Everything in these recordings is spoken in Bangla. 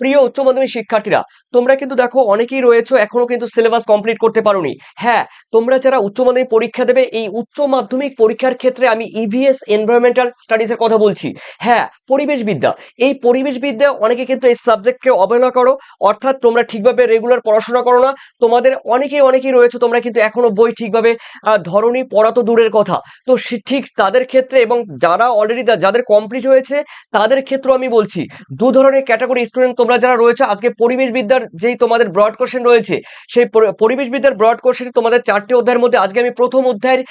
প্রিয় উচ্চ মাধ্যমিক শিক্ষার্থীরা, তোমরা কিন্তু দেখো অনেকেই রয়েছে এখনও কিন্তু সিলেবাস কমপ্লিট করতে পারোনি। হ্যাঁ তোমরা যারা উচ্চ মাধ্যমিক পরীক্ষা দেবে, এই উচ্চ মাধ্যমিক পরীক্ষার ক্ষেত্রে আমি ইভিএস এনভায়রনমেন্টাল স্টাডিজের কথা বলছি। হ্যাঁ পরিবেশবিদ্যা, এই পরিবেশবিদ্যা অনেকে কিন্তু এই সাবজেক্টকে অবহেলা করো, অর্থাৎ তোমরা ঠিকভাবে রেগুলার পড়াশোনা করো না। তোমাদের অনেকেই অনেকেই রয়েছে, তোমরা কিন্তু এখনও বই ঠিকভাবে ধরনি, পড়া তো দূরের কথা। তো ঠিক তাদের ক্ষেত্রে এবং যারা অলরেডি যাদের কমপ্লিট হয়েছে, তাদের ক্ষেত্রেও আমি বলছি, দু ধরনের ক্যাটাগরি স্টুডেন্ট তোমরা যারা রয়েছে, আজকে পরিবেশ বিদ্যার যেই তোমাদের ব্রড কোশ্চেন রয়েছে, সেই পরিবেশ বিদ্যার ব্রড কোশ্চেন তোমাদের চারটি অধ্যায়ের মধ্যে আজকে আমি প্রথম অধ্যায়ের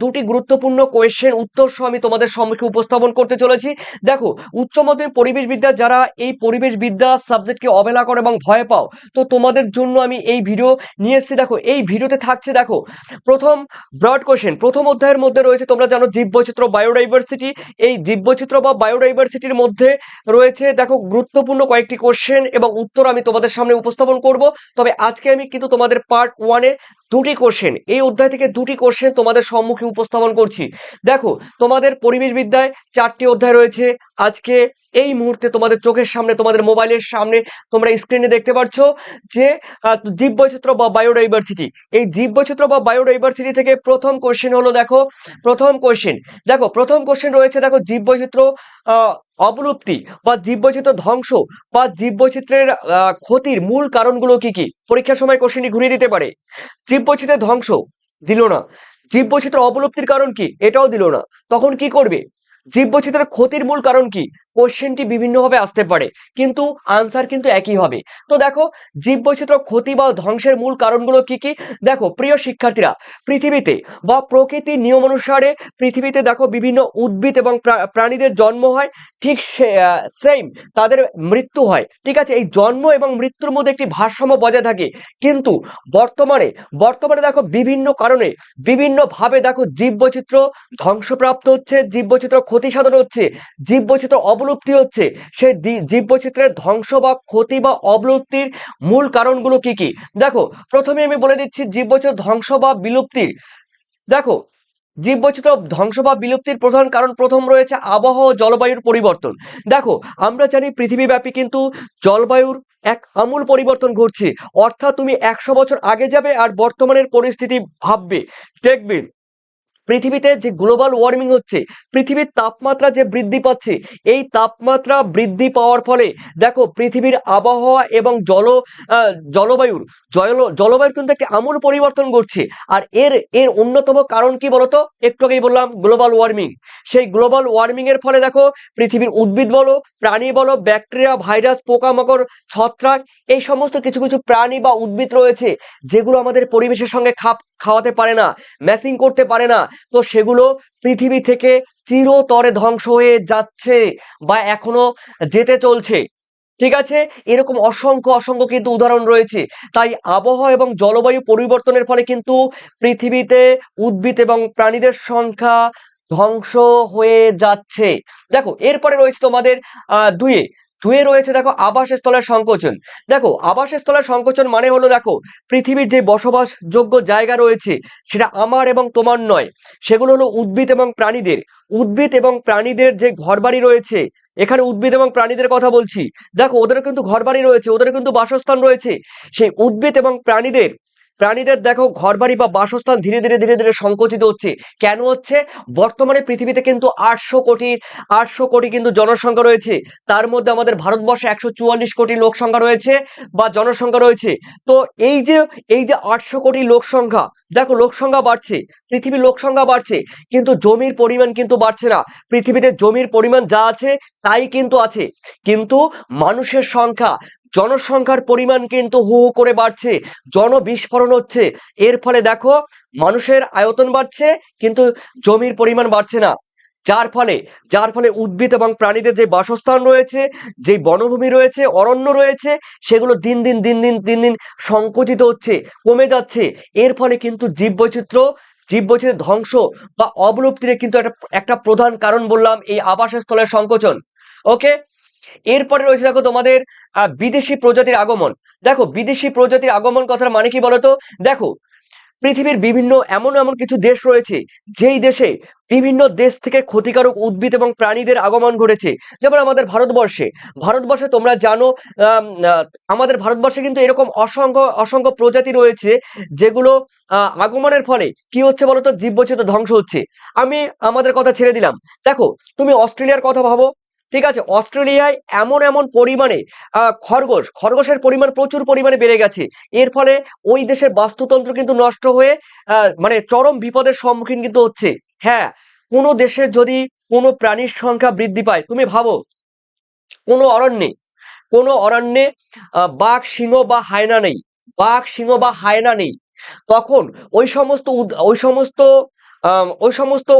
দুটি গুরুত্বপূর্ণ কোয়েশ্চেন উত্তর সহ আমি তোমাদের সম্মুখে উপস্থাপন করতে চলেছি। দেখো, উচ্চ মাধ্যমিক পরিবেশবিদ্যা যারা এই পরিবেশ বিদ্যা সাবজেক্টকে অবহেলা করে এবং ভয় পাও, তো তোমাদের জন্য আমি এই ভিডিও নিয়ে এসেছি। দেখো, এই ভিডিওতে থাকছে, দেখো, প্রথম ব্রড কোশ্চেন প্রথম অধ্যায়ের মধ্যে রয়েছে, তোমরা জানো জীববৈচিত্র্য বায়োডাইভার্সিটি এই জীববৈচিত্র্য বা বায়োডাইভার্সিটির মধ্যে রয়েছে, দেখো, গুরুত্বপূর্ণ কয়েকটি কোশ্চেন এবং উত্তর আমি তোমাদের সামনে উপস্থাপন করব। তবে আজকে আমি কিন্তু তোমাদের পার্ট ওয়ানে দুটি কোশ্চেন এই অধ্যায় থেকে দুটি কোশ্চেন তোমাদের সম্মুখে উপস্থাপন করছি। দেখো, তোমাদের পরিবেশ বিদ্যায় চারটি অধ্যায় রয়েছে। আজকে এই মুহূর্তে তোমাদের চোখের সামনে তোমাদের মোবাইলের সামনে তোমরা স্ক্রিনে দেখতে পাচ্ছ যে আহ, জীববৈচিত্র্য বা বায়োডাইভার্সিটি এই জীববৈচিত্র্য বা বায়োডাইভার্সিটি থেকে প্রথম কোশ্চেন হলো দেখো প্রথম কোশ্চেন দেখো প্রথম কোশ্চেন রয়েছে দেখো জীববৈচিত্র্য আহ, অবলুপ্তি বা জীববৈচিত্র্য ধ্বংস বা জীববৈচিত্র্যের ক্ষতির মূল কারণগুলো কি কি? পরীক্ষার সময় কোশ্চেনটি ঘুরিয়ে দিতে পারে। জীববৈচিত্র্যের ধ্বংস দিল না। জীববৈচিত্র্য অবলুপ্তির কারণ কি? এটাও দিল না। তখন কি করবে? জীববৈচিত্র্যের ক্ষতির মূল কারণ কি? কোশ্চেনটি বিভিন্নভাবে আসতে পারে, কিন্তু আনসার কিন্তু একই হবে। তো দেখো, জীববৈচিত্র্য, ক্ষতি বা ধ্বংসের মূল কারণগুলো কি কি? দেখো, প্রিয় শিক্ষার্থীরা, পৃথিবীতে বা প্রকৃতির নিয়ম অনুসারে পৃথিবীতে দেখো বিভিন্ন উদ্ভিদ এবং প্রাণীদের জন্ম হয়, ঠিক সেম তাদের মৃত্যু হয়, ঠিক আছে? এই জন্ম এবং মৃত্যুর মধ্যে একটি ভারসাম্য বজায় থাকে, কিন্তু বর্তমানে বর্তমানে দেখো বিভিন্ন কারণে, বিভিন্নভাবে দেখো জীববৈচিত্র্য ধ্বংসপ্রাপ্ত হচ্ছে, জীববৈচিত্র্য ক্ষতি সাধন হচ্ছে, জীববৈচিত্র্য অবলুপ্তি হচ্ছে। সেই দি- জীববৈচিত্র্যের ধ্বংস বা ক্ষতি বা অবলুপ্তির মূল কারণগুলো কি কি? দেখো, প্রথমে আমি বলে দিচ্ছি জীববৈচিত্র্য ধ্বংস বা বিলুপ্তির। দেখো, জীববৈচিত্র্য ধ্বংস বা বিলুপ্তির প্রধান কারণ প্রথম রয়েছে আবহাওয়া জলবায়ুর পরিবর্তন। দেখো, আমরা জানি পৃথিবীব্যাপী কিন্তু জলবায়ুর এক আমূল পরিবর্তন ঘটছে। অর্থাৎ তুমি একশো বছর আগে যাবে আর বর্তমানের পরিস্থিতি ভাববে, দেখবে। পৃথিবীতে যে গ্লোবাল ওয়ার্মিং হচ্ছে, পৃথিবীর তাপমাত্রা যে বৃদ্ধি পাচ্ছে, এই তাপমাত্রা বৃদ্ধি পাওয়ার ফলে দেখো পৃথিবীর আবহাওয়া এবং জল জলবায়ুর জল, জলবায়ুর কিন্তু একটি আমূল পরিবর্তন ঘটছে। আর এর এর অন্যতম কারণ কি বলতো? একটু আগেই বললাম গ্লোবাল ওয়ার্মিং সেই গ্লোবাল ওয়ার্মিং এর ফলে দেখো পৃথিবীর উদ্ভিদ বলো, প্রাণী বলো ব্যাকটেরিয়া ভাইরাস পোকামাকড়, ছত্রাক, এই সমস্ত কিছু কিছু প্রাণী বা উদ্ভিদ রয়েছে, যেগুলো আমাদের পরিবেশের সঙ্গে খাপ খাওয়াতে পারে না, ম্যাচিং করতে পারে না। তো সেগুলো পৃথিবী থেকে চিরতরে ধ্বংস হয়ে যাচ্ছে বা এখনও যেতে চলছে। ঠিক আছে? এরকম অসংখ্য অসংখ্য কিন্তু উদাহরণ রয়েছে। তাই আবহাওয়া এবং জলবায়ু পরিবর্তনের ফলে কিন্তু পৃথিবীতে উদ্ভিদ এবং প্রাণীদের সংখ্যা ধ্বংস হয়ে যাচ্ছে। দেখো, এরপরে রয়েছে তোমাদের, আহ দুয়ে দুয়ে রয়েছে দেখো আবাসস্থলের সংকোচন। দেখো, আবাসস্থলের সংকোচন মানে হলো দেখো, পৃথিবীর যে বসবাসযোগ্য জায়গা রয়েছে, সেটা আমার এবং তোমার নয়। সেগুলো হলো উদ্ভিদ এবং প্রাণীদের। উদ্ভিদ এবং প্রাণীদের যে ঘরবাড়ি রয়েছে, এখানে উদ্ভিদ এবং প্রাণীদের কথা বলছি। দেখো ওদের কিন্তু ঘরবাড়ি রয়েছে ওদের কিন্তু বাসস্থান রয়েছে। সেই উদ্ভিদ এবং প্রাণীদের প্রাণীদের দেখো ঘরবাড়ি বা বাসস্থান ধীরে ধীরে ধীরে ধীরে সংকুচিত হচ্ছে। কেন হচ্ছে? বর্তমানে পৃথিবীতে কিন্তু আটশো কোটি আটশো কোটি কিন্তু জনসংখ্যা রয়েছে। তার মধ্যে আমাদের ভারতবর্ষে একশো চুয়াল্লিশ কোটি লোক সংখ্যা রয়েছে বা জনসংখ্যা রয়েছে। তো এই যে এই যে আটশো কোটি লোক সংখ্যা দেখো লোক সংখ্যা বাড়ছে, পৃথিবীর লোক সংখ্যা বাড়ছে, কিন্তু জমির পরিমাণ কিন্তু বাড়ছে না। পৃথিবীতে জমির পরিমাণ যা আছে, তাই কিন্তু আছে। কিন্তু মানুষের সংখ্যা জনসংখ্যার পরিমাণ কিন্তু হু হু করে বাড়ছে, জনবিস্ফোরণ হচ্ছে। এর ফলে দেখো, মানুষের আয়তন বাড়ছে, কিন্তু জমির পরিমাণ বাড়ছে না। যার ফলে যার ফলে উদ্ভিদ এবং প্রাণীদের যে বাসস্থান রয়েছে, যে বনভূমি রয়েছে, অরণ্য রয়েছে, সেগুলো দিন দিন দিন দিন দিন দিন সংকুচিত হচ্ছে, কমে যাচ্ছে। এর ফলে কিন্তু জীববৈচিত্র্য জীববৈচিত্র্যের ধ্বংস বা অবলুপ্তির কিন্তু একটা একটা প্রধান কারণ বললাম এই আবাসস্থলের সংকোচন। ওকে এরপরে রয়েছে দেখো তোমাদের বিদেশি প্রজাতির আগমন। দেখো, বিদেশি প্রজাতির আগমন কথার মানে কি বলতো? দেখো, পৃথিবীর বিভিন্ন এমন এমন কিছু দেশ রয়েছে, যেই দেশে বিভিন্ন দেশ থেকে ক্ষতিকারক উদ্ভিদ এবং প্রাণীদের আগমন ঘটেছে। যেমন আমাদের ভারতবর্ষে। ভারতবর্ষে তোমরা জানো আমাদের ভারতবর্ষে কিন্তু এরকম অসংখ্য অসংখ্য প্রজাতি রয়েছে, যেগুলো আগমনের ফলে কি হচ্ছে বলতো? জীববৈচিত্র্য ধ্বংস হচ্ছে। আমি, আমাদের কথা ছেড়ে দিলাম। দেখো, তুমি অস্ট্রেলিয়ার কথা ভাবো। ঠিক আছে? অস্ট্রেলিয়ায় এমন এমন পরিমাণে খরগোশ, খরগোশের পরিমাণ প্রচুর পরিমাণে বেড়ে গেছে। এর ফলে ওই দেশের বাস্তুতন্ত্র কিন্তু নষ্ট হয়ে মানে চরম বিপদের সম্মুখীন কিন্তু হচ্ছে। হ্যাঁ কোনো দেশের যদি কোনো প্রাণীর সংখ্যা বৃদ্ধি পায়, তুমি ভাবো, কোনো অরণ্যে কোনো অরণ্যে বাঘ, সিংহ বা হায়না নেই। বাঘ, সিংহ বা হায়না নেই। তখন ওই সমস্ত ওই সমস্ত ওই সমস্ত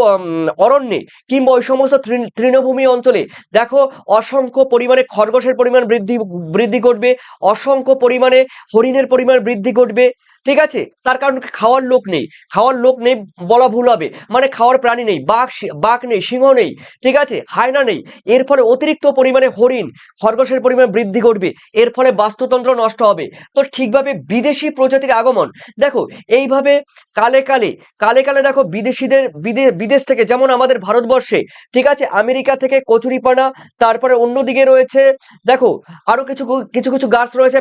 অরণ্যে কিংবা ওই সমস্ত তৃণ- তৃণভূমি অঞ্চলে, দেখো, অসংখ্য পরিমাণে খরগোশের পরিমাণ বৃদ্ধি বৃদ্ধি ঘটবে, অসংখ্য পরিমাণে হরিণের পরিমাণ বৃদ্ধি ঘটবে ঠিক আছে? তার কারণ খাওয়ার লোক নেই। খাওয়ার লোক নেই বলা ভুল হবে। মানে খাওয়ার প্রাণী নেই। বাঘ বাঘ নেই, সিংহ নেই। ঠিক আছে? হায়না নেই। এর ফলে অতিরিক্ত পরিমাণে হরিণ, খরগোশের পরিমাণ বৃদ্ধি ঘটবে। এর ফলে বাস্তুতন্ত্র নষ্ট হবে। তো ঠিকভাবে বিদেশি প্রজাতির আগমন। দেখো, এইভাবে কালে কালে কালে কালে দেখো বিদেশিদের, বিদে- বিদেশ থেকে যেমন আমাদের ভারতবর্ষে, ঠিক আছে? আমেরিকা থেকে কচুরিপানা, তারপরে অন্যদিকে রয়েছে, দেখো, আরও কিছু কিছু কিছু গাছ রয়েছে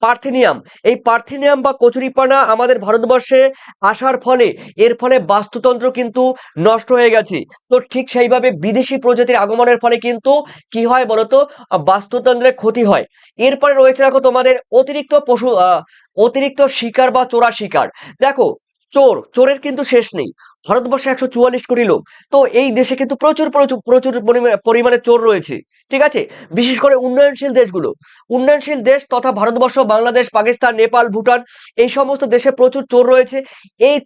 পার্থেনিয়াম। এই পার্থেনিয়াম বা কচুরিপানা আমাদের ভারতবর্ষে আসার ফলে, এর ফলে বাস্তুতন্ত্র কিন্তু নষ্ট হয়ে গেছে। তো ঠিক সেইভাবে বিদেশি প্রজাতির আগমনের ফলে কিন্তু কি হয় বলতো? বাস্তুতন্ত্রের ক্ষতি হয়। এরপরে রয়েছে দেখো তোমাদের অতিরিক্ত পশু অতিরিক্ত শিকার বা চোরা শিকার দেখো, চোর, চোরের কিন্তু শেষ নেই। ভারতবর্ষে একশো চুয়াল্লিশ কোটি লোক। তো এই দেশে কিন্তু প্রচুর প্রচুর প্রচুর পরিমা- পরিমাণে চোর রয়েছে, ঠিক আছে? বিশেষ করে উন্নয়নশীল দেশগুলো। উন্নয়নশীল দেশ তথা ভারতবর্ষ, বাংলাদেশ, পাকিস্তান, নেপাল, ভুটান, এই সমস্ত দেশে প্রচুর চোর রয়েছে। এই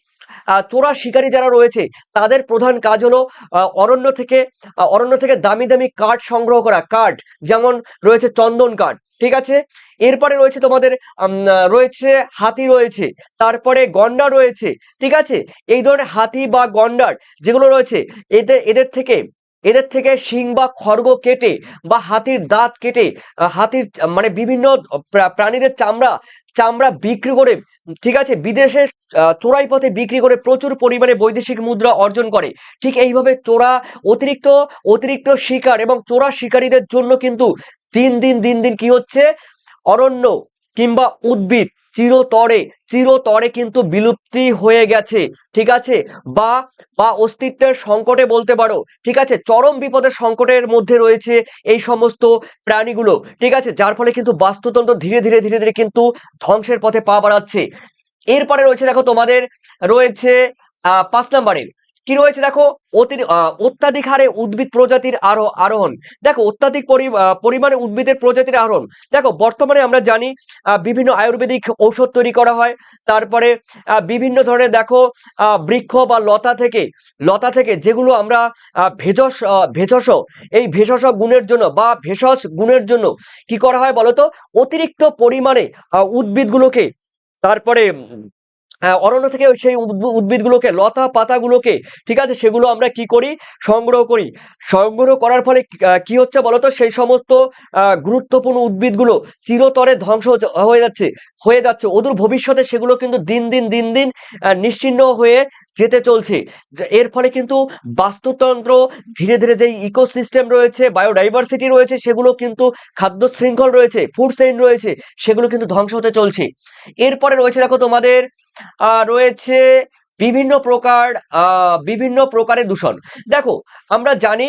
চোরা শিকারী যারা রয়েছে, তাদের প্রধান কাজ হলো অরণ্য থেকে অরণ্য থেকে দামি দামি কাঠ সংগ্রহ করা, কাঠ, যেমন রয়েছে চন্দন কাঠ, ঠিক আছে? এরপরে রয়েছে তোমাদের রয়েছে হাতি রয়েছে, তারপরে গন্ডার রয়েছে, ঠিক আছে? এই ধরনের হাতি বা গন্ডার যেগুলো রয়েছে এদের এদের থেকে এদের থেকে শিং বা খড়গ কেটে বা হাতির দাঁত কেটে হাতির মানে বিভিন্ন প্রা- প্রাণীদের চামড়া চামড়া বিক্রি করে, ঠিক আছে? বিদেশে চোরাই পথে বিক্রি করে প্রচুর পরিমাণে বৈদেশিক মুদ্রা অর্জন করে। ঠিক এইভাবে চোরা অতিরিক্ত অতিরিক্ত শিকার এবং চোরা শিকারীদের জন্য কিন্তু দিন দিন দিন দিন কি হচ্ছে? অরণ্য কিংবা উদ্ভিদ চিরতরে চিরতরে কিন্তু বিলুপ্তি হয়ে গেছে, ঠিক আছে? বা বা অস্তিত্বের সংকটে বলতে পারো, ঠিক আছে? চরম বিপদের সংকটের মধ্যে রয়েছে এই সমস্ত প্রাণীগুলো, ঠিক আছে? যার ফলে কিন্তু বাস্তুতন্ত্র ধীরে ধীরে ধীরে ধীরে কিন্তু ধ্বংসের পথে পা বাড়াচ্ছে। এরপরে রয়েছে, দেখো তোমাদের, রয়েছে পাঁচ নাম্বারের কি রয়েছে দেখো? অতি অত্যাধিক হারে উদ্ভিদ প্রজাতির আরও আরোহণ। দেখো, অত্যাধিক পরি- পরিমাণে উদ্ভিদের প্রজাতির আরোহণ। দেখো, বর্তমানে আমরা জানি বিভিন্ন আয়ুর্বেদিক ঔষধ তৈরি করা হয়। তারপরে বিভিন্ন ধরনের দেখো বৃক্ষ বা লতা থেকে লতা থেকে যেগুলো আমরা ভেষজ ভেষজ, এই ভেষজ গুণের জন্য বা ভেষজ গুণের জন্য কি করা হয় বলতো? অতিরিক্ত পরিমাণে উদ্ভিদগুলোকে, তারপরে অরণ্য থেকে সেই উদ্ভু- উদ্ভিদগুলোকে, লতা পাতাগুলোকে, ঠিক আছে, সেগুলো আমরা কি করি? সংগ্রহ করি। সংগ্রহ করার ফলে কি- হচ্ছে বলতো? সেই সমস্ত গুরুত্বপূর্ণ উদ্ভিদগুলো চিরতরে ধ্বংস হয়ে যাচ্ছে হয়ে যাচ্ছে। ওদের ভবিষ্যতে সেগুলো কিন্তু দিন দিন দিন দিন নিশ্চিন্ন হয়ে যেতে চলছে। এর ফলে কিন্তু বাস্তুতন্ত্র, ধীরে ধীরে যে ইকোসিস্টেম রয়েছে বায়োডাইভার্সিটি রয়েছে, সেগুলো কিন্তু খাদ্য শৃঙ্খল রয়েছে ফুড চেইন রয়েছে, সেগুলো কিন্তু ধ্বংস হতে চলছে। এরপরে রয়েছে দেখো তোমাদের রয়েছে বিভিন্ন প্রকার বিভিন্ন প্রকারের দূষণ। দেখো, আমরা জানি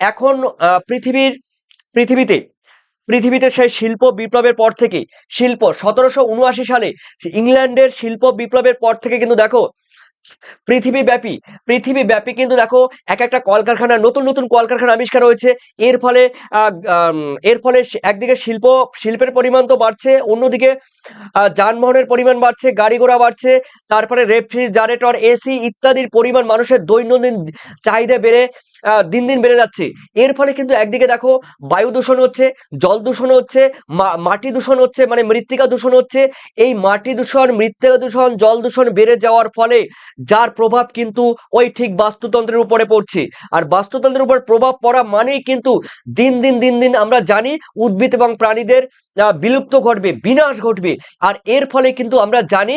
এখন পৃথিবীর, পৃথিবীতে পৃথিবীতে সেই শিল্প বিপ্লবের পর থেকে, শিল্প সতেরোশো উনআশি সালে ইংল্যান্ডের শিল্প বিপ্লবের পর থেকে কিন্তু দেখো পৃথিবী ব্যাপী পৃথিবী ব্যাপী কিন্তু দেখো এক একটা কলকারখানা, নতুন নতুন কলকারখানা আবিষ্কার হয়েছে। এর ফলে এর ফলে একদিকে শিল্প, শিল্পের পরিমাণ তো বাড়ছে, অন্যদিকে যানবাহনের পরিমাণ বাড়ছে, গাড়ি ঘোড়া বাড়ছে, তারপরে রেফ্রিজারেটর, এসি ইত্যাদির পরিমাণ মানুষের দৈনন্দিন চাহিদা বেড়ে দিন দিন বেড়ে যাচ্ছে। এর ফলে কিন্তু একদিকে দেখো বায়ু দূষণ হচ্ছে, জল দূষণ হচ্ছে মাটি দূষণ হচ্ছে মানে মৃত্তিকা দূষণ হচ্ছে। এই মাটি দূষণ, মৃত্তিকা দূষণ, জল দূষণ বেড়ে যাওয়ার ফলে যার প্রভাব কিন্তু ওই ঠিক বাস্তুতন্ত্রের উপরে পড়ছে। আর বাস্তুতন্ত্রের উপর প্রভাব পড়া মানেই কিন্তু দিন দিন দিন দিন আমরা জানি উদ্ভিদ এবং প্রাণীদের বিলুপ্ত ঘটবে বিনাশ ঘটবে। আর এর ফলে কিন্তু আমরা জানি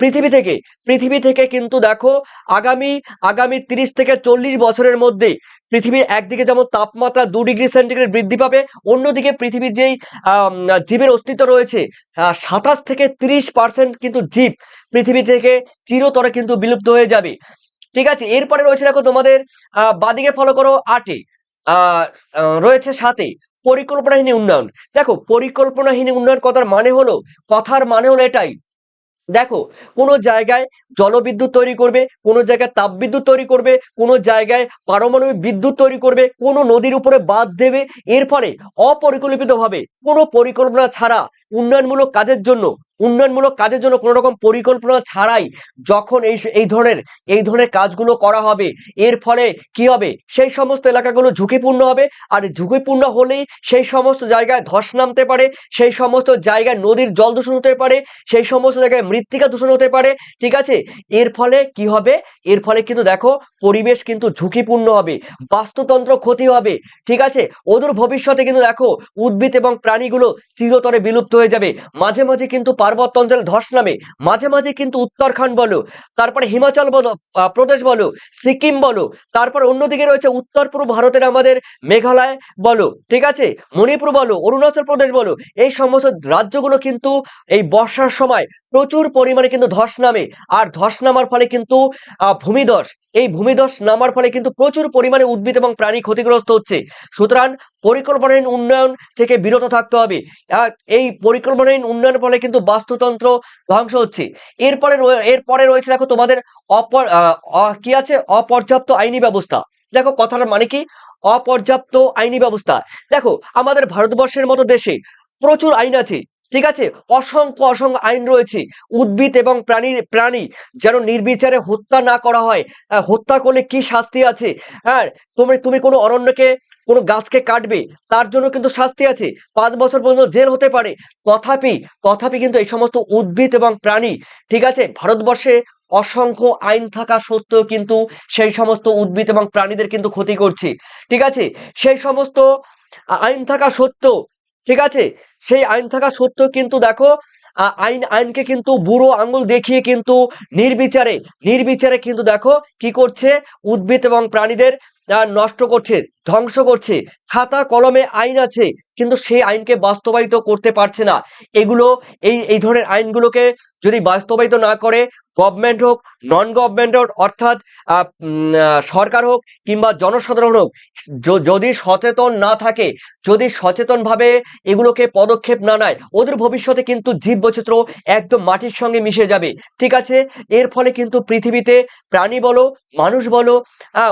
পৃথিবী থেকে পৃথিবী থেকে কিন্তু দেখো আগামী আগামী তিরিশ থেকে চল্লিশ বছরের মধ্যে পৃথিবীর একদিকে যেমন তাপমাত্রা দু ডিগ্রি সেন্টিগ্রেড বৃদ্ধি পাবে অন্যদিকে পৃথিবীর যেই জীবের অস্তিত্ব রয়েছে সাতাশ থেকে তিরিশ পার্সেন্ট কিন্তু জীব পৃথিবী থেকে চিরতরে কিন্তু বিলুপ্ত হয়ে যাবে। ঠিক আছে এরপরে রয়েছে দেখো তোমাদের বাদিকে ফলো করো আটে আহ, রয়েছে সাথে পরিকল্পনাহীন উন্নয়ন। দেখো, পরিকল্পনাহীন উন্নয়ন কথার মানে হলো, কথার মানে হলো এটাই। দেখো, কোনো জায়গায় জলবিদ্যুৎ তৈরি করবে, কোনো জায়গায় তাপবিদ্যুৎ তৈরি করবে, কোনো জায়গায় পারমাণবিক বিদ্যুৎ তৈরি করবে, কোনো নদীর উপরে বাঁধ দেবে, এর ফলে অপরিকল্পিতভাবে কোনো পরিকল্পনা ছাড়া উন্নয়নমূলক কাজের জন্য উন্নয়নমূলক কাজের জন্য কোনো রকম পরিকল্পনা ছাড়াই যখন এই এই ধরনের এই ধরনের কাজগুলো করা হবে, এর ফলে কি হবে? সেই সমস্ত এলাকাগুলো ঝুঁকিপূর্ণ হবে। আর ঝুঁকিপূর্ণ হলেই সেই সমস্ত জায়গায় ধস নামতে পারে, সেই সমস্ত জায়গায় নদীর জল দূষণ হতে পারে, সেই সমস্ত জায়গায় মৃত্তিকা দূষণ হতে পারে, ঠিক আছে? এর ফলে কি হবে? এর ফলে কিন্তু দেখো, পরিবেশ কিন্তু ঝুঁকিপূর্ণ হবে, বাস্তুতন্ত্র ক্ষতি হবে, ঠিক আছে? অদূর ভবিষ্যতে কিন্তু দেখো, উদ্ভিদ এবং প্রাণীগুলো চিরতরে বিলুপ্ত হয়ে যাবে। মাঝে মাঝে কিন্তু পার্বত্য অঞ্চলে ধস নামে। মাঝে মাঝে কিন্তু উত্তরাখণ্ড বলো, তারপরে হিমাচল বলো প্রদেশ বলো, সিকিম বলো, তারপর অন্যদিকে রয়েছে উত্তর পূর্ব ভারতের আমাদের মেঘালয় বলো, ঠিক আছে? মণিপুর বলো, অরুণাচল প্রদেশ বলো, এই সমস্ত রাজ্যগুলো কিন্তু এই বর্ষার সময় প্রচুর পরিমাণে কিন্তু ধস নামে। আর ধস নামার ফলে কিন্তু ভূমিধস এই ভূমিধস নামার ফলে কিন্তু প্রচুর পরিমাণে উদ্ভিদ এবং প্রাণী ক্ষতিগ্রস্ত হচ্ছে। সুতরাং পরিকল্পনাহীন উন্নয়ন থেকে বিরত থাকতে হবে। আর এই পরিকল্পনাহীন উন্নয়নের ফলে কিন্তু বাস্তুতন্ত্র ধ্বংস হচ্ছে। এরপরে এরপরে রয়েছে দেখো তোমাদের অপর কি আছে? অপর্যাপ্ত আইনি ব্যবস্থা। দেখো কথাটার মানে কি? অপর্যাপ্ত আইনি ব্যবস্থা। দেখো, আমাদের ভারতবর্ষের মতো দেশে প্রচুর আইন আছে। ঠিক আছে? অসংখ্য অসংখ্য আইন রয়েছে। উদ্ভিদ এবং প্রাণী প্রাণী যেন নির্বিচারে হত্যা না করা হয়। হত্যা করলে কি শাস্তি আছে? হ্যাঁ তুমি তুমি কোনো অরণ্যকে, কোনো গাছকে কাটবে, তার জন্য কিন্তু শাস্তি আছে। পাঁচ বছর পর্যন্ত জেল হতে পারে। তথাপি তথাপি কিন্তু এই সমস্ত উদ্ভিদ এবং প্রাণী, ঠিক আছে? ভারতবর্ষে অসংখ্য আইন থাকা সত্ত্বেও কিন্তু সেই সমস্ত উদ্ভিদ এবং প্রাণীদের কিন্তু ক্ষতি করছে। ঠিক আছে? সেই সমস্ত আইন থাকা সত্ত্বেও ঠিক আছে? সেই আইন থাকা সত্ত্বেও কিন্তু দেখো আইন, আইনকে কিন্তু বুড়ো আঙুল দেখিয়ে কিন্তু নির্বিচারে নির্বিচারে কিন্তু দেখো কি করছে? উদ্ভিদ এবং প্রাণীদের নষ্ট করছে, ধ্বংস করছে। খাতা, কলমে আইন আছে, কিন্তু সেই আইনকে বাস্তবায়িত করতে পারছে না। এগুলো, এই এই ধরনের আইনগুলোকে যদি বাস্তবায়িত না করে গভর্নমেন্ট হোক নন গভর্নমেন্ট হোক, অর্থাৎ সরকার হোক কিংবা জনসাধারণ হোক যদি সচেতন না থাকে, যদি সচেতনভাবে এগুলোকে পদক্ষেপ না নেয়, ওদের ভবিষ্যতে কিন্তু জীব বৈচিত্র্য একদম মাটির সঙ্গে মিশে যাবে। ঠিক আছে? এর ফলে কিন্তু পৃথিবীতে প্রাণী বলো, মানুষ বলো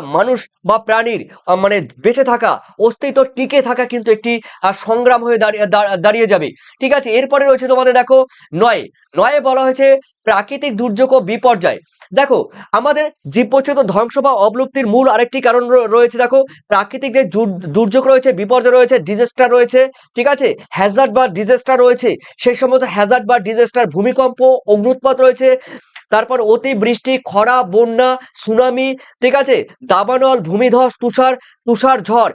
মানুষ বা প্রাণীর মানে বেঁচে থাকা, অস্তিত্ব টিকে থাকা কিন্তু একটি সংগ্রাম হয়ে দাঁড়িয়ে দাঁড়- দাঁড়িয়ে যাবে। ঠিক আছে? এরপরে রয়েছে তোমাদের দেখো নয়। নয়ে বলা হয়েছে প্রাকৃতিক দুর্যোগ ও বিপর্যয়। দেখো, আমাদের জীববৈচিত্র্য ধ্বংস বা অবলুপ্তির মূল আরেকটি কারণ রয়েছে, দেখো, প্রাকৃতিক যে দুর্যোগ রয়েছে, বিপর্যয় রয়েছে ডিজাস্টার রয়েছে, ঠিক আছে? হ্যাজার্ড বা ডিজাস্টার রয়েছে, সেই সমস্ত হ্যাজার্ড বা ডিজাস্টার ভূমিকম্প অগ্নুৎপাত রয়েছে, তারপর অতিবৃষ্টি, খরা, বন্যা সুনামি ঠিক আছে? দাবানল, ভূমিধস, তুষার তুষার ঝড়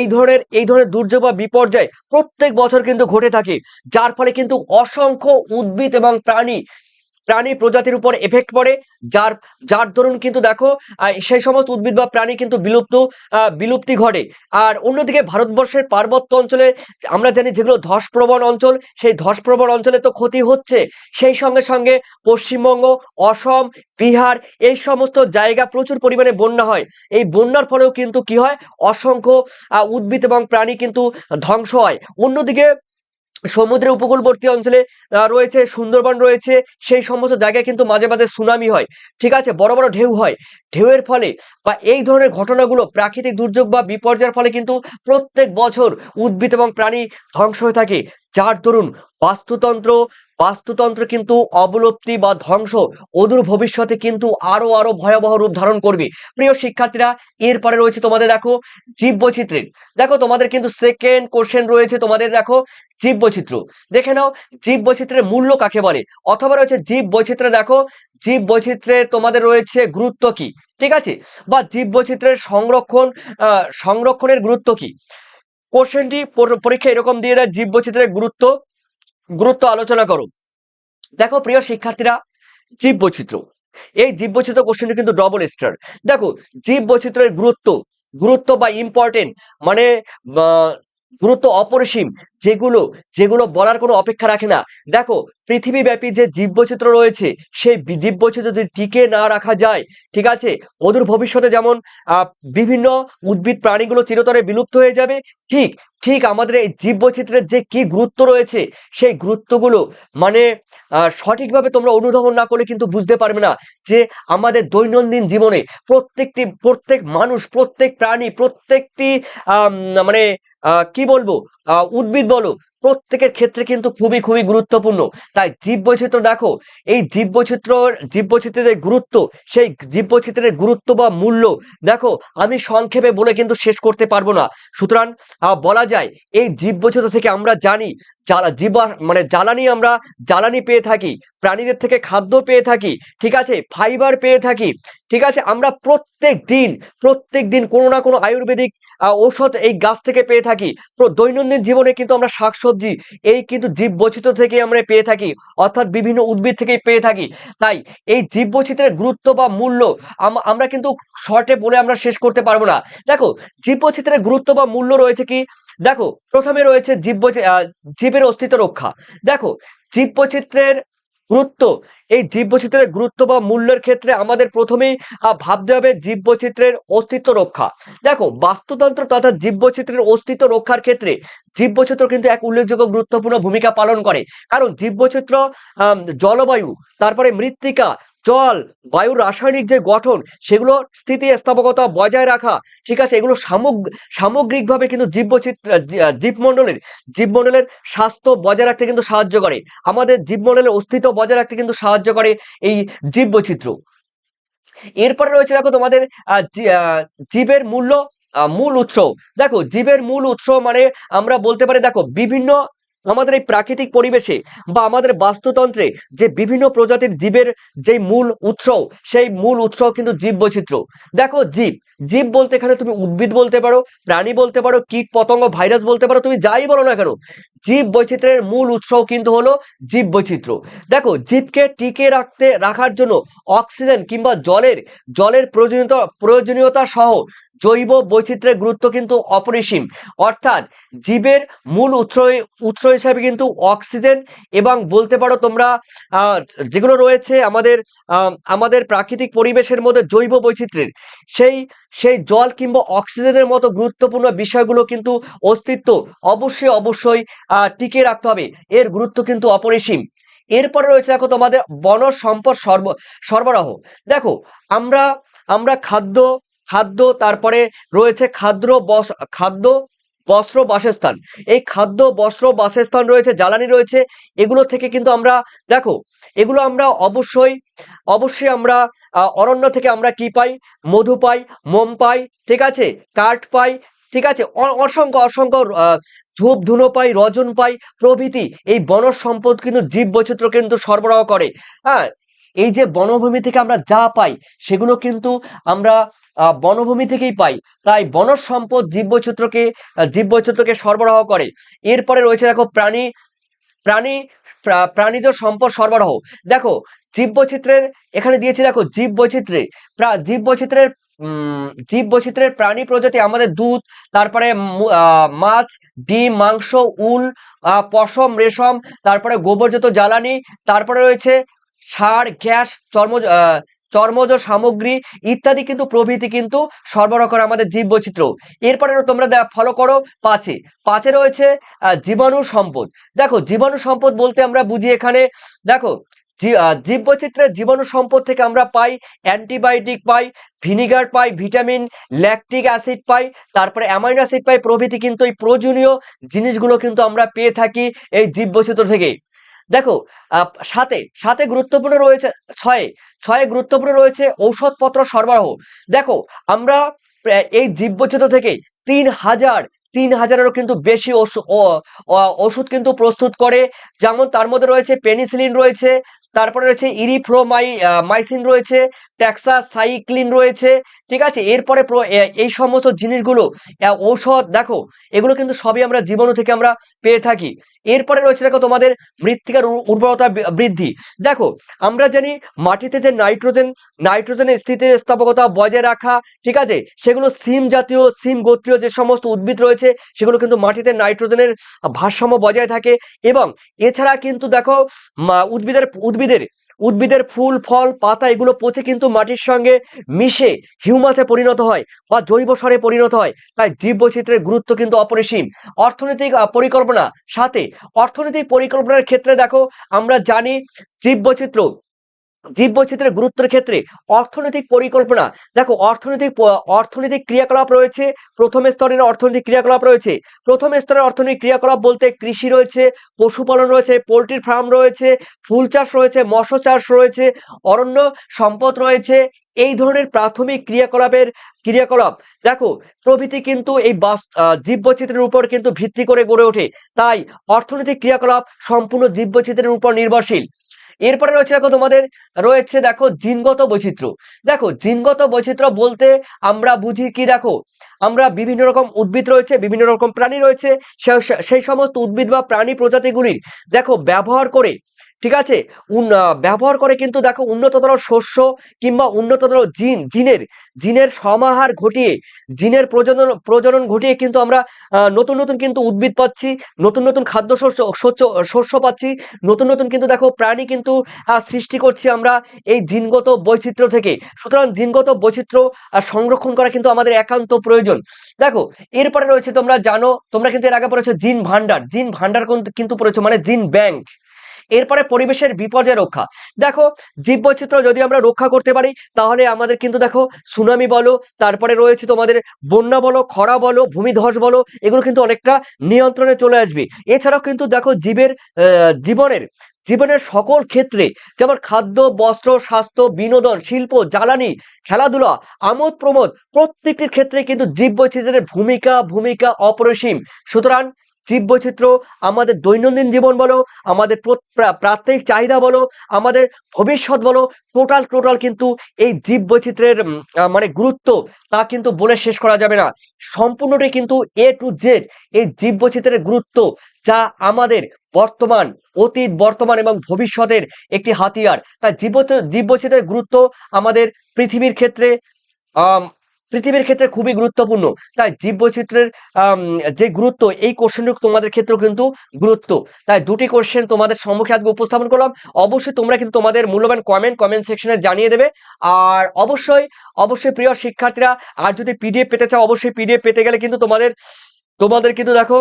এই ধরনের এই ধরনের দুর্যোগ বা বিপর্যয় প্রত্যেক বছর কিন্তু ঘটে থাকে, যার ফলে কিন্তু অসংখ্য উদ্ভিদ এবং প্রাণী প্রাণী প্রজাতির উপর এফেক্ট পড়ে। যার যার দরুন কিন্তু দেখো সেই সমস্ত উদ্ভিদ বা প্রাণী কিন্তু বিলুপ্ত বিলুপ্তি ঘটে। আর অন্যদিকে ভারতবর্ষের পার্বত্য অঞ্চলে আমরা জানি যেগুলো ধসপ্রবণ অঞ্চল, সেই ধসপ্রবণ অঞ্চলে তো ক্ষতি হচ্ছে। সেই সঙ্গে সঙ্গে পশ্চিমবঙ্গ, অসম, বিহার, এই সমস্ত জায়গা প্রচুর পরিমাণে বন্যা হয়। এই বন্যার ফলেও কিন্তু কি হয়? অসংখ্য উদ্ভিদ এবং প্রাণী কিন্তু ধ্বংস হয়। অন্যদিকে সমুদ্রের উপকূলবর্তী অঞ্চলে রয়েছে, সুন্দরবন রয়েছে, সেই সমস্ত জায়গায় কিন্তু মাঝে মাঝে সুনামি হয়। ঠিক আছে? বড় বড় ঢেউ হয়। ঢেউয়ের ফলে বা এই ধরনের ঘটনাগুলো প্রাকৃতিক দুর্যোগ বা বিপর্যয়ের ফলে কিন্তু প্রত্যেক বছর উদ্ভিদ এবং প্রাণী ধ্বংস হয়ে থাকে। যার দরুন বাস্তুতন্ত্র বাস্তুতন্ত্র কিন্তু অবলুপ্তি বা ধ্বংস অদূর ভবিষ্যতে কিন্তু আরও আরও ভয়াবহ রূপ ধারণ করবে। প্রিয় শিক্ষার্থীরা, এরপরে রয়েছে তোমাদের দেখো জীব বৈচিত্র্যের দেখো তোমাদের কিন্তু সেকেন্ড কোশ্চেন রয়েছে তোমাদের দেখো জীব বৈচিত্র্য দেখে নাও জীব বৈচিত্র্যের মূল্য কাকে বলে? অথবা রয়েছে জীব বৈচিত্র্য দেখো জীব বৈচিত্র্যের তোমাদের রয়েছে গুরুত্ব কি? ঠিক আছে? বা জীব বৈচিত্র্যের সংরক্ষণ সংরক্ষণের গুরুত্ব কি? কোশ্চেনটি পরীক্ষা এরকম দিয়ে দেয়, জীববৈচিত্র্যের গুরুত্ব গুরুত্ব আলোচনা করো। দেখো প্রিয় শিক্ষার্থীরা, জীববৈচিত্র্য। এই জীববৈচিত্র্য কোশ্চেনটি কিন্তু ডবল স্টার দেখো, জীববৈচিত্র্যের গুরুত্ব গুরুত্ব বা ইম্পর্টেন্ট মানে গুরুত্ব অপরিসীম, যেগুলো যেগুলো বলার কোনো অপেক্ষা রাখে না। দেখো, পৃথিবীব্যাপী যে জীববৈচিত্র্য রয়েছে, সেই জীববৈচিত্র যদি টিকে না রাখা যায়, ঠিক আছে? অদূর ভবিষ্যতে যেমন বিভিন্ন উদ্ভিদ প্রাণীগুলো চিরতরে বিলুপ্ত হয়ে যাবে, ঠিক ঠিক আমাদের এই জীববৈচিত্র্যের যে কি গুরুত্ব রয়েছে, সেই গুরুত্বগুলো মানে সঠিকভাবে তোমরা অনুধাবন না করলে কিন্তু বুঝতে পারবে না যে আমাদের দৈনন্দিন জীবনে প্রত্যেকটি, প্রত্যেক মানুষ, প্রত্যেক প্রাণী, প্রত্যেকটি মানে কি বলব উদ্ভিদ বলো, প্রত্যেকের ক্ষেত্রে কিন্তু খুবই খুবই গুরুত্বপূর্ণ। তাই জীববৈচিত্র্য দেখো, এই জীববৈচিত্র্যর, জীববৈচিত্র্যের যে গুরুত্ব, সেই জীববৈচিত্র্যের গুরুত্ব বা মূল্য, দেখো, আমি সংক্ষেপে বলে কিন্তু শেষ করতে পারব না। সুতরাং বলা যায়, এই জীববৈচিত্র্য থেকে আমরা জানি, জ্বালা, জীবা মানে জ্বালানি আমরা, জ্বালানি পেয়ে থাকি, প্রাণীদের থেকে খাদ্য পেয়ে থাকি, ঠিক আছে? ফাইবার পেয়ে থাকি, ঠিক আছে? আমরা প্রত্যেক দিন প্রত্যেক দিন কোনো না কোনো আয়ুর্বেদিক ঔষধ এই গাছ থেকে পেয়ে থাকি। দৈনন্দিন জীবনে কিন্তু আমরা শাকসবজি, এই কিন্তু জীব বৈচিত্র্য থেকে আমরা পেয়ে থাকি, অর্থাৎ বিভিন্ন উদ্ভিদ থেকেই পেয়ে থাকি। তাই এই জীব বৈচিত্র্যের গুরুত্ব বা মূল্য আমরা কিন্তু শর্টে বলে আমরা শেষ করতে পারব না। দেখো জীব বৈচিত্র্যের গুরুত্ব বা মূল্য রয়েছে কি? দেখো, প্রথমে রয়েছে জীব জীবের অস্তিত্ব রক্ষা। দেখো জীব বৈচিত্র্যের গুরুত্ব। এই জীববৈচিত্র্যের গুরুত্ব বা মূল্যের ক্ষেত্রে আমাদের প্রথমেই ভাবতে হবে জীব বৈচিত্র্যের অস্তিত্ব রক্ষা। দেখো, বাস্তুতন্ত্র তথা জীববৈচিত্র্যের অস্তিত্ব রক্ষার ক্ষেত্রে জীববৈচিত্র্য কিন্তু এক উল্লেখযোগ্য গুরুত্বপূর্ণ ভূমিকা পালন করে। কারণ জীব বৈচিত্র্য জলবায়ু, তারপরে মৃত্তিকা জল বায়ুর রাসায়নিক যে গঠন, সেগুলো স্থিতি স্থাপকতা বজায় রাখা। ঠিক আছে, এগুলো সামগ্রিক সামগ্রিকভাবে কিন্তু জীব বৈচিত্র্য জীবমণ্ডলের জীবমণ্ডলের স্বাস্থ্য বজায় রাখতে কিন্তু সাহায্য করে। আমাদের জীবমণ্ডলের অস্তিত্ব বজায় রাখতে কিন্তু সাহায্য করে এই জীব বৈচিত্র্য এরপরে রয়েছে দেখো তোমাদের জীবের মূল্য মূল উৎস। দেখো, জীবের মূল উৎস মানে আমরা বলতে পারি দেখো বিভিন্ন আমাদের এই প্রাকৃতিক পরিবেশে বা আমাদের বাস্তুতন্ত্রে যে বিভিন্ন প্রজাতির জীবের যে মূল উৎস সেই মূল উৎস কিন্তু জীব বৈচিত্র্য দেখো, জীব। জীব বলতে এখানে তুমি উদ্ভিদ বলতে পারো, প্রাণী বলতে পারো, কীট, পতঙ্গ, ভাইরাস বলতে পারো, তুমি যাই বলো না কেন জীব বৈচিত্র্যের মূল উৎস কিন্তু হলো জীব বৈচিত্র্য দেখো, জীবকে টিকে রাখতে, রাখার জন্য অক্সিজেন কিংবা জলের জলের প্রয়োজনীয়তা প্রয়োজনীয়তা সহ জৈব বৈচিত্র্যের গুরুত্ব কিন্তু অপরিসীম। অর্থাৎ জীবের মূল উৎস উৎস হিসাবে কিন্তু অক্সিজেন এবং বলতে পারো তোমরা যেগুলো রয়েছে আমাদের আমাদের প্রাকৃতিক পরিবেশের মধ্যে জৈব বৈচিত্র্যের, সেই সেই জল কিংবা অক্সিজেনের মতো গুরুত্বপূর্ণ বিষয়গুলো কিন্তু অস্তিত্ব অবশ্যই অবশ্যই টিকিয়ে রাখতে হবে। এর গুরুত্ব কিন্তু অপরিসীম। এরপরে রয়েছে দেখো তোমাদের বন সম্পদ সর্ব, সরবরাহ। দেখো, আমরা আমরা খাদ্য খাদ্য, তারপরে রয়েছে খাদ্য বস, খাদ্য বস্ত্র বাসস্থান। এই খাদ্য, বস্ত্র বাসস্থান রয়েছে, জ্বালানি রয়েছে, এগুলো থেকে কিন্তু আমরা, দেখো, এগুলো আমরা অবশ্যই অবশ্যই আমরা অরণ্য থেকে আমরা কি পাই? মধু পাই, মোম পাই, ঠিক আছে? কাঠ পাই, ঠিক আছে? অসংখ্য অসংখ্য ধূপ, ধুনো পাই, রজন পাই, প্রভৃতি। এই বনজ সম্পদ কিন্তু জীব বৈচিত্র্য কিন্তু সরবরাহ করে। হ্যাঁ এই যে বনভূমি থেকে আমরা যা পাই সেগুলো কিন্তু আমরা বনভূমি থেকেই পাই। তাই বনজ সম্পদ জীববৈচিত্র্যকে আহ, জীববৈচিত্র্যকে সরবরাহ করে। এরপরে রয়েছে দেখো প্রাণী প্রাণী প্রা- প্রাণীজ সম্পদ সরবরাহ। দেখো জীববৈচিত্র্যের এখানে দিয়েছি দেখো জীববৈচিত্র্যে। উম জীববৈচিত্র্যের প্রাণী প্রজাতি আমাদের দুধ তারপরে মাছ ডিম মাংস উল পশম রেশম তারপরে গোবরজাত জ্বালানি তারপরে রয়েছে সার গ্যাস চর্ম আহ, চর্মজ সামগ্রী ইত্যাদি কিন্তু প্রভৃতি কিন্তু সরবরাহ করে আমাদের জীব বৈচিত্র্য এরপরে তোমরা দেখ ফলো করো পাঁচে। পাঁচে রয়েছে জীবাণু সম্পদ। দেখো জীবাণু সম্পদ বলতে আমরা বুঝি এখানে দেখো জীব বৈচিত্র্যের জীবাণু সম্পদ থেকে আমরা পাই অ্যান্টিবায়োটিক পাই ভিনিগার পাই ভিটামিন ল্যাকটিক অ্যাসিড পাই তারপরে অ্যামাইনো অ্যাসিড পাই প্রভৃতি কিন্তু এই প্রয়োজনীয় জিনিসগুলো কিন্তু আমরা পেয়ে থাকি এই জীব বৈচিত্র্য থেকে। দেখো সাথে সাথে গুরুত্বপূর্ণ রয়েছে, ছয়ে ছয়ে গুরুত্বপূর্ণ রয়েছে ঔষধপত্র সরবরাহ। দেখো, আমরা এই জীববৈচিত্র্য থেকে তিন হাজার, তিন হাজারেরও কিন্তু বেশি ওষুধ কিন্তু প্রস্তুত করে। যেমন তার মধ্যে রয়েছে পেনিসিলিন রয়েছে, তারপরে রয়েছে ইরিফ্রোমাই মাইসিন রয়েছে ট্যাক্সা সাইক্লিন রয়েছে, ঠিক আছে? এরপরে এই সমস্ত জিনিসগুলো ঔষধ, দেখো, এগুলো কিন্তু সবই আমরা জীবাণু থেকে আমরা পেয়ে থাকি। এরপরে রয়েছে, দেখো, তোমাদের মৃত্তিকার উর্বরতা বৃদ্ধি। দেখো, আমরা জানি মাটিতে যে নাইট্রোজেন, নাইট্রোজেনের স্থিতি স্থিতিস্থাপকতা বজায় রাখা, ঠিক আছে? সেগুলো সিম জাতীয়, সিম গোত্রীয় যে সমস্ত উদ্ভিদ রয়েছে, সেগুলো কিন্তু মাটিতে নাইট্রোজেনের ভারসাম্য বজায় থাকে এবং এছাড়া কিন্তু দেখো উদ্ভিদের উদ্ভিদের উদ্ভিদের ফুল, ফল, পাতা এগুলো পচে কিন্তু মাটির সঙ্গে মিশে হিউমাসে পরিণত হয় বা জৈব সারে পরিণত হয়। তাই জীব গুরুত্ব কিন্তু অপরিসীম। অর্থনৈতিক পরিকল্পনা সাথে অর্থনৈতিক পরিকল্পনার ক্ষেত্রে দেখো, আমরা জানি জীব বৈচিত্র্য জীব বৈচিত্র্যের গুরুত্বের ক্ষেত্রে অর্থনৈতিক পরিকল্পনা। দেখো, অর্থনৈতিক অর্থনৈতিক ক্রিয়াকলাপ রয়েছে, প্রথম স্তরের অর্থনৈতিক ক্রিয়াকলাপ রয়েছে। প্রথম স্তরের অর্থনৈতিক ক্রিয়াকলাপ বলতে কৃষি রয়েছে, পশুপালন রয়েছে পোলট্রি ফার্ম রয়েছে, ফুল চাষ রয়েছে, মৎস্য চাষ রয়েছে, অরণ্য সম্পদ রয়েছে, এই ধরনের প্রাথমিক ক্রিয়াকলাপের ক্রিয়াকলাপ। দেখো, প্রভৃতি কিন্তু এই বাস জীব বৈচিত্র্যের উপর কিন্তু ভিত্তি করে গড়ে ওঠে। তাই অর্থনৈতিক ক্রিয়াকলাপ সম্পূর্ণ জীব বৈচিত্র্যের উপর নির্ভরশীল। এরপরে রয়েছে দেখো তোমাদের, রয়েছে দেখো জিনগত বৈচিত্র্য। দেখো জিনগত বৈচিত্র্য বলতে আমরা বুঝি কি দেখো? আমরা বিভিন্ন রকম উদ্ভিদ রয়েছে, বিভিন্ন রকম প্রাণী রয়েছে সেই সমস্ত উদ্ভিদ বা প্রাণী প্রজাতিগুলির দেখো ব্যবহার করে ঠিক আছে? ব্যবহার করে কিন্তু দেখো উন্নততর শস্য কিংবা উন্নততর জিন, জিনের জিনের সমাহার ঘটিয়ে, জিনের প্রজনন প্রজনন ঘটিয়ে কিন্তু আমরা নতুন নতুন কিন্তু উদ্ভিদ পাচ্ছি, নতুন নতুন খাদ্য শস্য শস্য পাচ্ছি, নতুন নতুন কিন্তু দেখো প্রাণী কিন্তু সৃষ্টি করছি আমরা এই জিনগত বৈচিত্র্য থেকে। সুতরাং জিনগত বৈচিত্র্য সংরক্ষণ করা কিন্তু আমাদের একান্ত প্রয়োজন। দেখো, এরপরে রয়েছে তোমরা জানো, তোমরা কিন্তু এর আগে পড়েছো জিন ভান্ডার জিন ভান্ডার কিন্তু পড়েছো মানে জিন ব্যাংক। এরপরে পরিবেশের বিপর্যয় রক্ষা। দেখো, জীববৈচিত্র্য যদি আমরা রক্ষা করতে পারি, তাহলে আমাদের কিন্তু দেখো, সুনামি বলো, তারপরে রয়েছে তোমাদের বন্যা বলো, খরা বলো, ভূমিধস বলো, এগুলো কিন্তু অনেকটা নিয়ন্ত্রণে চলে আসবে। এছাড়াও কিন্তু দেখো, জীবের জীবনের জীবনের সকল ক্ষেত্রে যেমন খাদ্য, বস্ত্র, স্বাস্থ্য, বিনোদন, শিল্প, জ্বালানি, খেলাধুলা, আমোদ প্রমোদ, প্রত্যেকটির ক্ষেত্রে কিন্তু জীববৈচিত্র্যের ভূমিকা ভূমিকা অপরিসীম। সুতরাং জীববৈচিত্র্য, আমাদের দৈনন্দিন জীবন বলো, আমাদের প্র- প্রা- প্রাত্যহিক চাহিদা বলো, আমাদের ভবিষ্যৎ বলো টোটাল টোটাল কিন্তু এই জীব বৈচিত্র্যের মানে গুরুত্ব তা কিন্তু বলে শেষ করা যাবে না। সম্পূর্ণটাই কিন্তু এ টু জেড এই জীব বৈচিত্র্যের গুরুত্ব যা আমাদের বর্তমান, অতীত, বর্তমান এবং ভবিষ্যতের একটি হাতিয়ার। তাই জীব জীব বৈচিত্র্যের গুরুত্ব আমাদের পৃথিবীর ক্ষেত্রে পৃথিবীর ক্ষেত্রে খুবই গুরুত্বপূর্ণ। তাই জীব বৈচিত্র্যের আম, যে গুরুত্ব এই কোশ্চেনটুকু তোমাদের ক্ষেত্রেও কিন্তু গুরুত্ব। তাই দুটি কোশ্চেন তোমাদের সম্মুখে আজকে উপস্থাপন করলাম। অবশ্যই তোমরা কিন্তু তোমাদের মূল্যবান কমেন্ট কমেন্ট সেকশনে জানিয়ে দেবে। আর অবশ্যই অবশ্যই প্রিয় শিক্ষার্থীরা আর যদি পিডিএফ পেতে চাও অবশ্যই পিডিএফ পেতে গেলে কিন্তু তোমাদের তোমাদের কিন্তু দেখো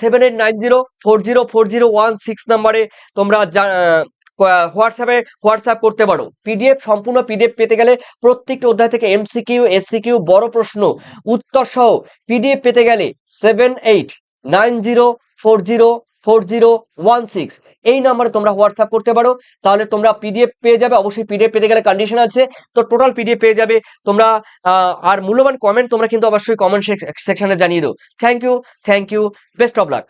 seven eight nine zero four zero four zero one six নাম্বারে তোমরা হোয়াটসঅ্যাপে, হোয়াটসঅ্যাপ করতে পারো। পিডিএফ সম্পূর্ণ পিডিএফ পেতে গেলে প্রত্যেকটা অধ্যায় থেকে এমসিকিউ এসসিকিউ বড় প্রশ্ন, উত্তর সহ পিডিএফ পেতে গেলে seven eight nine zero four zero four zero one six এই নাম্বারে তোমরা হোয়াটসঅ্যাপ করতে পারো। তাহলে তোমরা পিডিএফ পেয়ে যাবে। অবশ্যই পিডিএফ পেতে গেলে কন্ডিশন আছে। তো টোটাল পিডিএফ পেয়ে যাবে। তোমরা আর মূল্যবান কমেন্ট তোমরা কিন্তু অবশ্যই কমেন্ট সেকশনে জানিয়ে দাও। Thank you thank you best of luck